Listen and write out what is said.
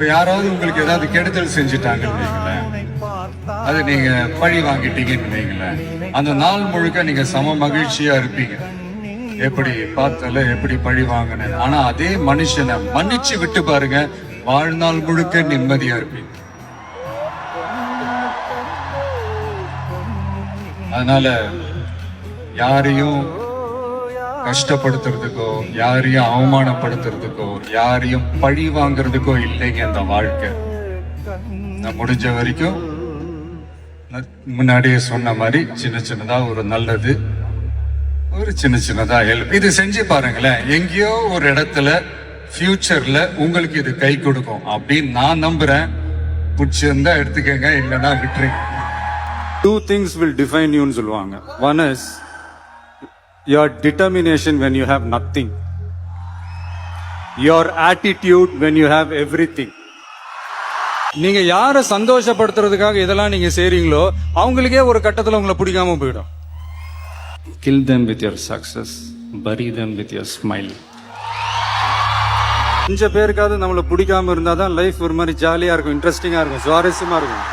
இப்ப யாராவது உங்களுக்கு ஏதாவது கெடுதல் செஞ்சுட்டாங்கன்னு வைங்களேன். அது நீங்க பழி வாங்கிட்டீங்கன்னு வைங்களேன். அந்த நாள் முழுக்க நீங்க சம மகிழ்ச்சியா இருப்பீங்க. எப்படி பார்த்தல எப்படி பழி வாங்கினேன். ஆனா அதே மனுஷனை மன்னிச்சு விட்டு பாருங்க வாழ்நாள் முழுக்க நிம்மதியா இருப்பீங்க. அதனால யாரையும் கஷ்டப்படுத்துறதுக்கோ யாரையும் அவமானப்படுத்துறதுக்கோ யாரையும் பழி வாங்குறதுக்கோ இல்லைங்க இந்த வாழ்க்கை. நான் முடிஞ்ச வரைக்கும் முன்னாடியே சொன்ன மாதிரி சின்ன சின்னதா ஒரு நல்லது ஒரு சின்ன சின்னதா ஹெல்ப் இது செஞ்சு பாருங்களேன் எங்கேயோ ஒரு இடத்துல ஃபியூச்சர்ல உங்களுக்கு இது கை கொடுக்கும் அப்படின்னு நான் நம்புறேன். பிடிச்சிருந்தா எடுத்துக்கங்க இல்லைன்னா விட்டுருங்க. டூ திங்ஸ் வில் டிஃபைன் யூன்னு சொல்லுவாங்க. One is your determination when you have nothing your attitude when you have everything நீங்க யாரை சந்தோஷப்படுத்துறதுக்காக இதெல்லாம் நீங்க செய்றீங்களோ அவங்களுக்கே ஒரு கட்டத்துல உங்களை பிடிக்காம போயிடும். Kill them with your success bury them with your smile கொஞ்சம் பேருக்காவது நம்மளை பிடிக்காம இருந்தாதான் லைஃப் ஒரு மாதிரி ஜாலியா இருக்கும் இன்ட்ரெஸ்டிங்கா இருக்கும் சுவாரஸ்யமா இருக்கும்.